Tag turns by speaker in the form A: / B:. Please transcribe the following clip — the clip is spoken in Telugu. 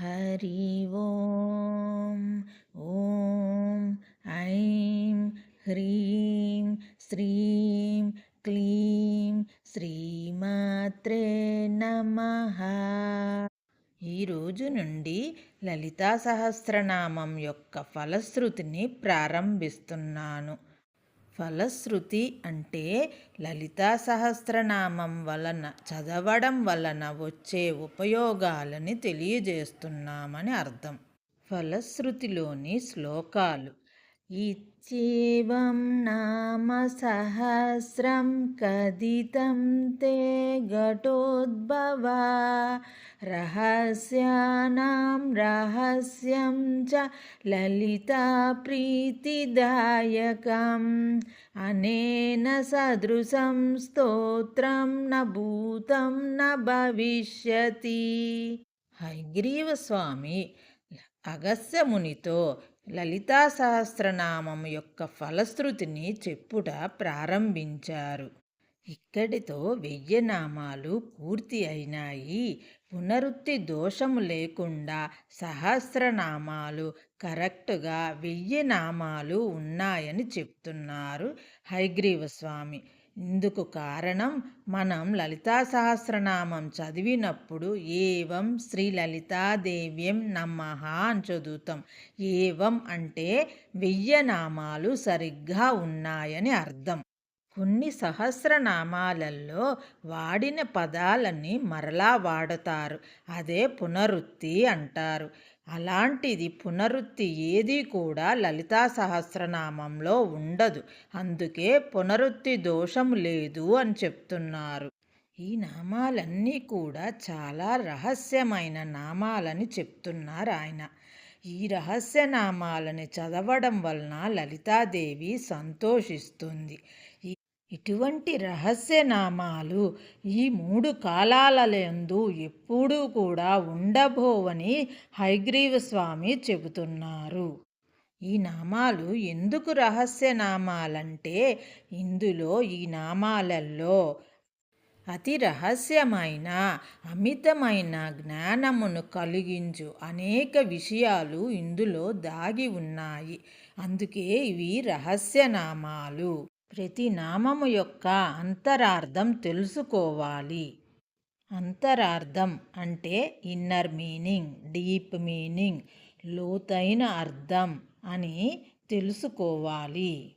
A: హరి ఓం ఓం ఐం హ్రీం శ్రీం క్లీం శ్రీమాత్రే నమ ఈరోజు నుండి లలితా సహస్రనామం యొక్క ఫలశ్రుతిని ప్రారంభిస్తున్నాను. ఫలశ్రుతి అంటే లలితా సహస్రనామం వలన చదవడం వలన వచ్చే ఉపయోగాలని తెలియజేస్తున్నామని అర్థం. ఫలశ్రుతిలోని శ్లోకాలు इत्येवं नाम सहस्रं कदितं ते घटोद्भवा। रहस्यानां रहस्यं च ललिताप्रीतिदायकम्। अनेन सदृशं स्तोत्रं न भूतं न भविष्यति। हैग्रीवस्वामी అగస్యమునితో లలితా సహస్రనామం యొక్క ఫలశ్రుతిని చెప్పుట ప్రారంభించారు. ఇక్కడితో వెయ్యి నామాలు పూర్తి అయినాయి. పునరుత్తి దోషము లేకుండా సహస్రనామాలు కరెక్ట్గా వెయ్యి నామాలు ఉన్నాయని చెప్తున్నారు హైగ్రీవ స్వామి ఇందుకు కారణం మనం లలితా సహస్రనామం చదివినప్పుడు ఏవం శ్రీ లలితాదేవ్యం నమ అని చదువుతాం. ఏవం అంటే వెయ్య నామాలు సరిగ్గా ఉన్నాయని అర్థం. కొన్ని సహస్రనామాలలో వాడిన పదాలని మరలా వాడతారు. అదే పునరుత్తి అంటారు. అలాంటిది పునరుత్తి ఏదీ కూడా లలితా సహస్రనామంలో ఉండదు. అందుకే పునరుత్తి దోషం లేదు అని చెప్తున్నారు. ఈ నామాలన్నీ కూడా చాలా రహస్యమైన నామాలని చెప్తున్నారు ఆయన. ఈ రహస్య నామాలని చదవడం వలన లలితాదేవి సంతోషిస్తుంది. ఇటువంటి రహస్యనామాలు ఈ మూడు కాలాలయందు ఎప్పుడూ కూడా ఉండబోవని హైగ్రీవ స్వామి చెబుతున్నారు. ఈ నామాలు ఎందుకు రహస్యనామాలంటే ఇందులో ఈ నామాలల్లో అతి రహస్యమైన అమితమైన జ్ఞానమును కలిగించు అనేక విషయాలు ఇందులో దాగి ఉన్నాయి. అందుకే ఇవి రహస్యనామాలు. ప్రతి నామము యొక్క అంతరార్థం తెలుసుకోవాలి. అంతరార్థం అంటే ఇన్నర్ మీనింగ్ డీప్ మీనింగ్ లోతైన అర్థం అని తెలుసుకోవాలి.